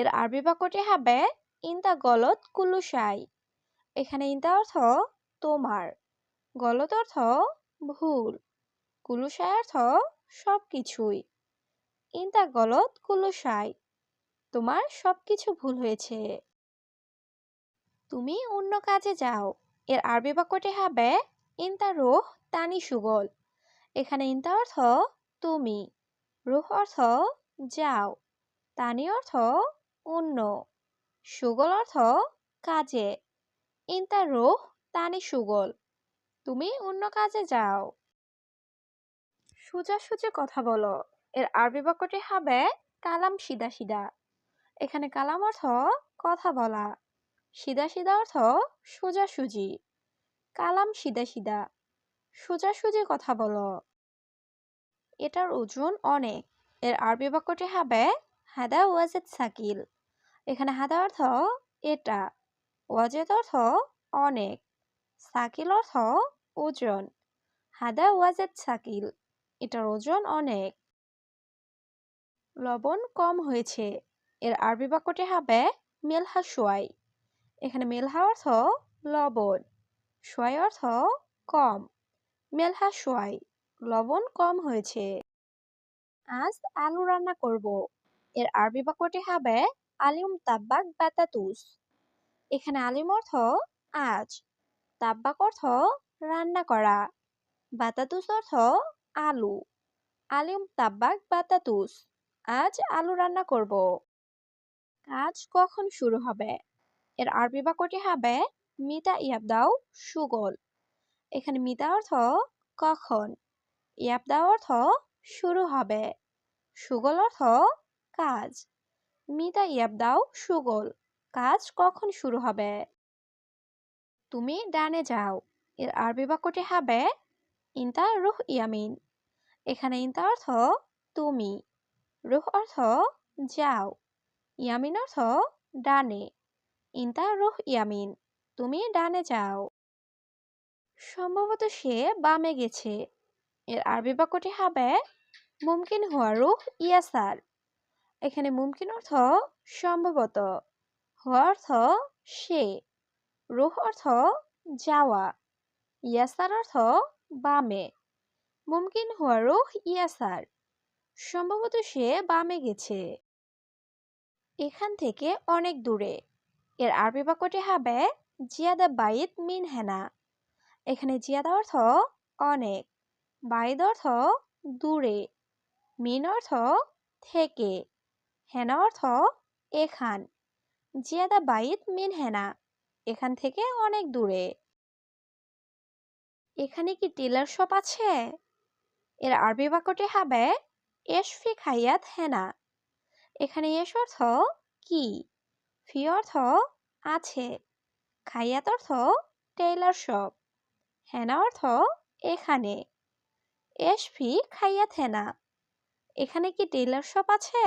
এর আরবি বাক্যটি হবে ইনতা গলত কুলুসাই এখানে ইনতা অর্থ তোমার গলত অর্থ ভুল কুলুসাই অর্থ সব কিছুই ইনতা গলত কুলুসাই তোমার সব কিছু ভুল হয়েছে। তুমি অন্য কাজে যাও। এর আরবি বাক্যটি হবে ইনতা রুহ তানি সুগল এখানে ইনতা অর্থ তুমি রুহ অর্থ যাও তানি অর্থ অন্য। সুগল অর্থ কাজে। ইনতা রুহ তানি সুগল। তুমি অন্য কাজে যাও। সোজাসুজি কথা বলো। এর আরবি বাক্যটি হবে কালাম সিদা সিদা। এখানে কালাম অর্থ কথা বলা। সিদা সিদা অর্থ সোজাসুজি। কালাম সিদা সিদা। সোজাসুজি কথা বলো। এটার ওজন অনেক। এর আরবি বাক্যটি হবে হাদা ওয়াজেদ সাকিল। এখানে হাদা অর্থ এটা, ওয়াজেদ অর্থ অনেক, সাকিল অর্থ ওজন, হাদা ওয়াজেদ সাকিল, এটার ওজন অনেক। লবণ কম হয়েছে, এর আরবি বাক্যটি হবে মেলহা সোয়াই, এখানে মেলহা অর্থ লবণ, সোয়াই অর্থ কম, মেলহা সোয়াই, লবণ কম হয়েছে। আজ আলু রান্না করব, এর আরবি বাক্যটি হবে আলিম তাব্বাক বাতাতুস এখানে আলিম অর্থ আজ, তাব্বাক অর্থ রান্না করা বাতাতুস অর্থ আলু। আলিম তাব্বাক বাতাতুস আজ আলু রান্না করব। কাজ কখন শুরু হবে? এর আরবি বাক্যটি হবে মিতা ইয়াবদাও সুগল। এখানে মিতা অর্থ কখন ইয়াবদাও অর্থ শুরু হবে। সুগল অর্থ কাজ। মিতা ইয়াবদাও সুগল। কাজ কখন শুরু হবে? তুমি ডানে যাও। এর আরবি বাক্যটি হবে ইনতা রুহ ইয়ামিন। এখানে ইনতা অর্থ তুমি। রুহ অর্থ যাও। ইয়ামিন অর্থ ডানে। ইনতা রুহ ইয়ামিন। তুমি ডানে যাও। সম্ভবত সে বামে গেছে। এর আরবি বাক্যটি হবে মুমকিন হুয়া রুহ ইয়াসার। এখানে মুমকিন অর্থ সম্ভবত হুয়া অর্থ সে, রুহ অর্থ যাওয়া, ইয়াসার অর্থ বামে, মুমকিন হুয়া রুহ ইয়াসার, সম্ভবত সে বামে গেছে। এখান থেকে অনেক দূরে, এর আরবি বাক্যটি হবে জিয়াদা বাইত মিন হেনা। এখানে জিয়াদা অর্থ অনেক, বাইদ অর্থ দূরে, মিন অর্থ থেকে। হেনা অর্থ এখান। জিয়াদা বাইত মিন হেনা, এখান থেকে অনেক দূরে। এখানে কি টেলার শপ আছে? এর আরবি বাক্যটি হবে এশফি খাইয়াত হেনা। এখানে এস অর্থ কি? ফি অর্থ আছে। খাইয়াত অর্থ টেইলার শপ। হেনা অর্থ এখানে। এশফি খাইয়াত হেনা। এখানে কি টেইলার শপ আছে?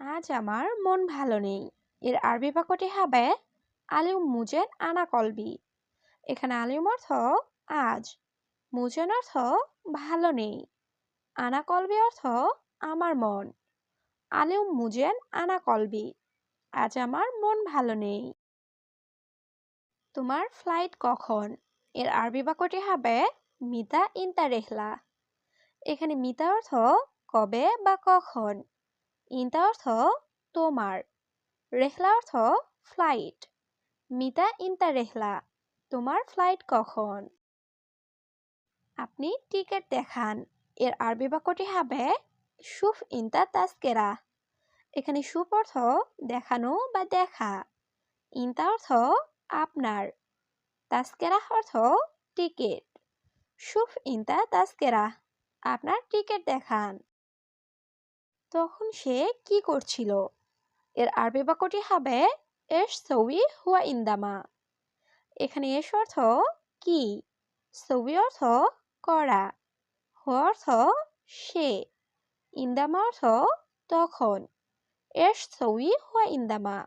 আজ আমার মন ভালো নেই। এর আরবি বাক্যটি হবে আলিউ মুজেন আনা কলবি। এখানে আলিম অর্থ আজ। মুজেন অর্থ ভালো নেই। আনা কলবি অর্থ আমার মন। আলিম মুজেন আনা কলবি। আজ আমার মন ভালো নেই। তোমার ফ্লাইট কখন? এর আরবি বাক্যটি হবে মিতা ইন্তা রেহলা। এখানে মিতা অর্থ কবে বা কখন? ইন্তা অর্থ তোমার, রেহলা অর্থ ফ্লাইট মিতা ইন্তা রেহলা, তোমার ফ্লাইট কখন? আপনি টিকিট দেখান, এর আরবি বাক্যটি হবে, সুফ ইন্তা তাস্কেরা এখানে সুফ অর্থ দেখানো বা দেখা, ইন্তা অর্থ আপনার, তাস্কেরা অর্থ টিকিট সুফ ইন্তা তাস্কেরা আপনার টিকিট দেখান। তখন সে কি করছিল? এর আরবি বাক্যটি হবে এস সৌই হুয়া ইন্দামা। এখানে এস অর্থ কি? সৌই অর্থ করা, হুয়া অর্থ সে, ইন্দামা অর্থ তখন এস সৌই হুয়া ইন্দামা।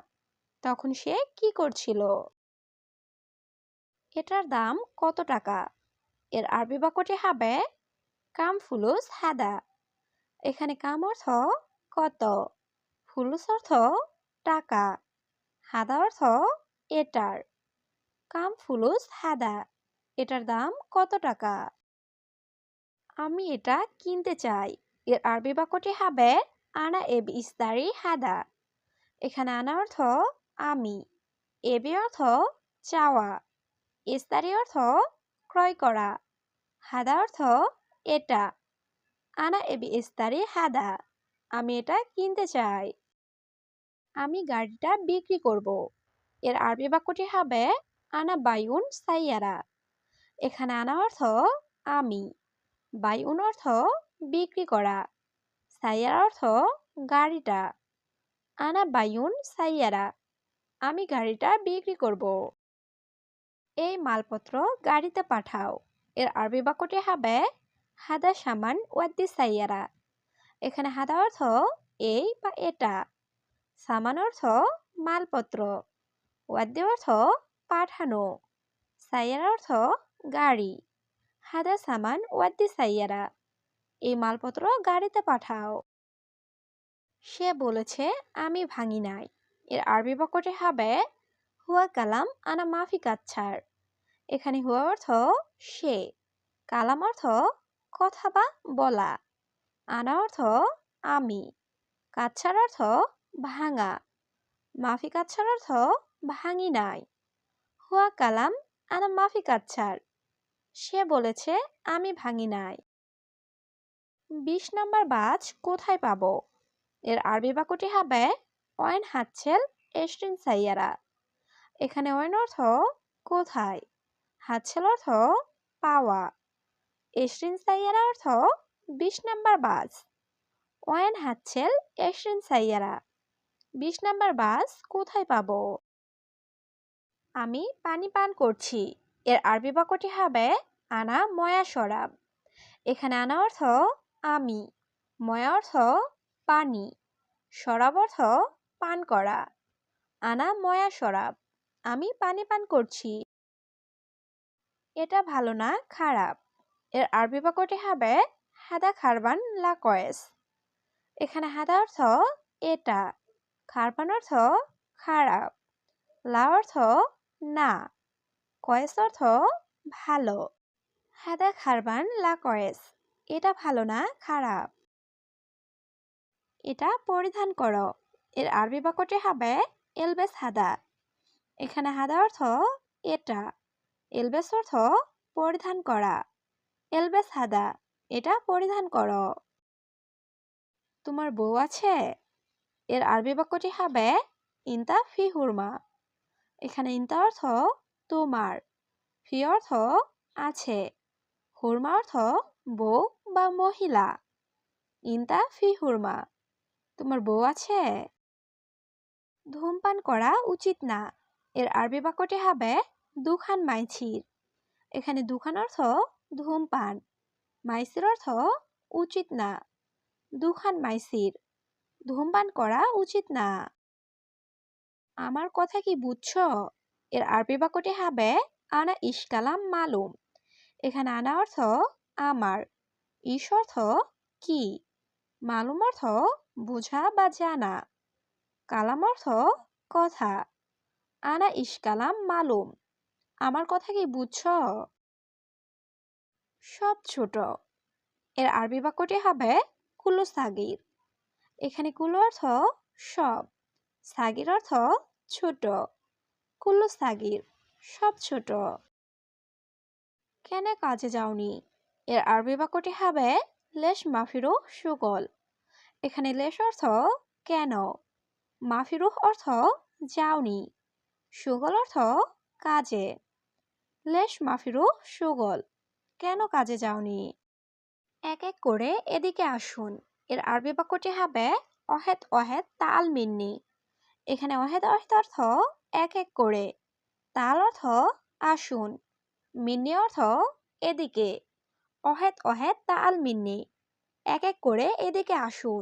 তখন সে কি করছিল? এটার দাম কত টাকা? এর আরবি বাক্যটি হবে, কাম ফুলুস হাদা। এখানে কাম অর্থ কত? ফুলুস অর্থ টাকা। হাদা অর্থ এটার। কাম ফুলুস হাদা। এটার দাম কত টাকা? আমি এটা কিনতে চাই। এর আরবি বাক্যটি হবে, আনা এব ইস্তারি হাদা। এখানে আনা অর্থ, আমি। এবি অর্থ, চাওয়া। ইস্তারি অর্থ, ক্রয় করা। হাদা অর্থ, এটা। আনা এবি ইস্তারি হাদা। আমি এটা কিনতে চাই। আমি গাড়িটা বিক্রি করব। এর আরবি বাক্যটি হবে, আনা বায়ুন সাইয়ারা। এখানে আনা অর্থ, আমি। বায়ুন অর্থ, বিক্রি করা। সাইয়ারা অর্থ, গাড়িটা। আনা বায়ুন সাইয়ারা, আমি গাড়িটা বিক্রি করব। এই মালপত্র গাড়িতে পাঠাও। এর আরবি বাক্যটি হবে হাদা সামান ওয়াদ্দি সাইয়ারা। এখানে হাদা অর্থ এই বা এটা। সামান অর্থ মালপত্র। ওয়াদ্দি অর্থ পাঠানো। সাইয়ারা অর্থ গাড়ি। হাদা সামান ওয়াদ্দি সাইয়ারা। এই মালপত্র গাড়িতে পাঠাও। সে বলেছে, আমি ভাঙি নাই। এর আরবি বাক্যটি হবে, হুয়া কালাম আনা মাফি কাচ্ছার এখানে হুয়া অর্থ সে। কালাম অর্থ কথা বা বলা। আনা অর্থ আমি। কাচ্ছার অর্থ ভাঙা। মাফি কাচ্ছার অর্থ ভাঙি নাই। হুয়া কালাম, আনা মাফি কাচ্ছার সে বলেছে, আমি ভাঙি নাই। বিশ নাম্বার বাজ, কোথায় পাবো? এর আরবি বাক্যটি হবে, অয়েন হাতছেল এস্টিন সাইয়ারা। এখানে অয়েন অর্থ, কোথায়? হাতছেল অর্থ, পাওয়া। এস্টিন সাইয়ারা অর্থ বিশ নাম্বার বাস। ওয়েন হাতছেল এস্টিন সাইয়ারা। বিশ নাম্বার বাস, কোথায় পাব? আমি পানি পান করছি। এর আরবি বাক্যটি হবে আনা ময়া সরাব এখানে আনা অর্থ আমি, ময়া অর্থ পানি সরাব অর্থ পান করা। আনা ময়া সরাব আমি পানি পান করছি। এটা ভালো না, খারাপ। এর আরবি বাক্যটি হবে হাদা খারবান লা কয়েস এখানে হাদা অর্থ এটা খারবান অর্থ খারাপ লা অর্থ না কয়েস অর্থ ভালো হাদা খারবান লা কয়েস এটা ভালো না, খারাপ এটা পরিধান করো এর আরবি বাক্যটি হবে এলবেস হাদা এখানে হাদা অর্থ এটা এলবেস অর্থ পরিধান করা এলবেস হাদা, এটা পরিধান করো। তোমার বউ আছে? এর আরবি বাক্যটি হবে, ইন্তা ফি হুরমা। এখানে ইন্তা অর্থ, তোমার। ফি অর্থ, আছে। হুরমা অর্থ, বউ বা মহিলা। ইন্তা ফি হুরমা। তোমার বউ আছে? ধূমপান করা উচিত না। এর আরবি বাক্যটি হবে, দুখান মাইছির। এখানে দুখান অর্থ ধূমপান। মাইসির অর্থ উচিত না। দুখান মাইসির, ধূমপান করা উচিত না। আমার কথা কি বুঝছ? এর আরবি বাক্যটি হবে, আনা ইশকালাম মালুম। এখানে আনা অর্থ আমার। ইস অর্থ কি? মালুম অর্থ বোঝা বা জানা। কালাম অর্থ কথা। আনা ইশকালাম মালুম। আমার কথা কি বুঝছ? সব ছোট। এর আরবি বাক্যটি হবে কুলো সাগির। এখানে কুলো অর্থ সব, সাগির অর্থ ছোট। কুলো সাগির, সব ছোট। কেন কাজে যাওনি? এর আরবি বাক্যটি হবে লেশ মাফিরু সুগল। এখানে লেশ অর্থ কেন? মাফিরুহ অর্থ যাওনি। সুগল অর্থ কাজে। লেশ মাফিরু সুগল। কেন কাজে যাওনি? এক এক করে এদিকে আসুন। এর আরবি বাক্যটি হবে অহেদ অহেদ তাল মিন্নি। এখানে অহেদ অহেদ অর্থ এক এক করে। তাল অর্থ আসুন। মিন্নি অর্থ এদিকে। অহেদ অহেদ তাল মিন্নি। এক এক করে এদিকে আসুন।